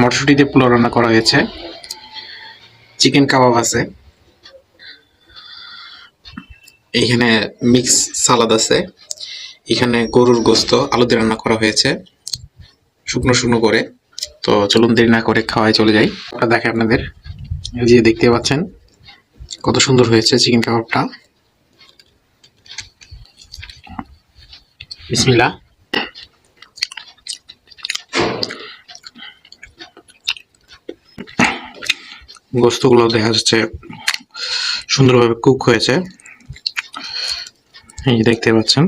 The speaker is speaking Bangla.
মটরশুঁটি দিয়ে পোলাও রান্না করা হয়েছে। চিকেন কাবাব আছে। এখানে মিক্স সালাদ আছে। এখানে গরুর গোস্ত, আলু দিয়ে রান্না করা হয়েছে। শুকনো শুকনো করে। তো চলুন দেরি না করে খাওয়াই চলে যাই। ওটা দেখে আপনাদের। যে দেখতে পাচ্ছেন, কত সুন্দর হয়েছে চিকেন কাবাবটা বিসমিল্লা গোস্তগুলো দেখা যাচ্ছে সুন্দরভাবে কুক হয়েছে। এই দেখতে পাচ্ছেন।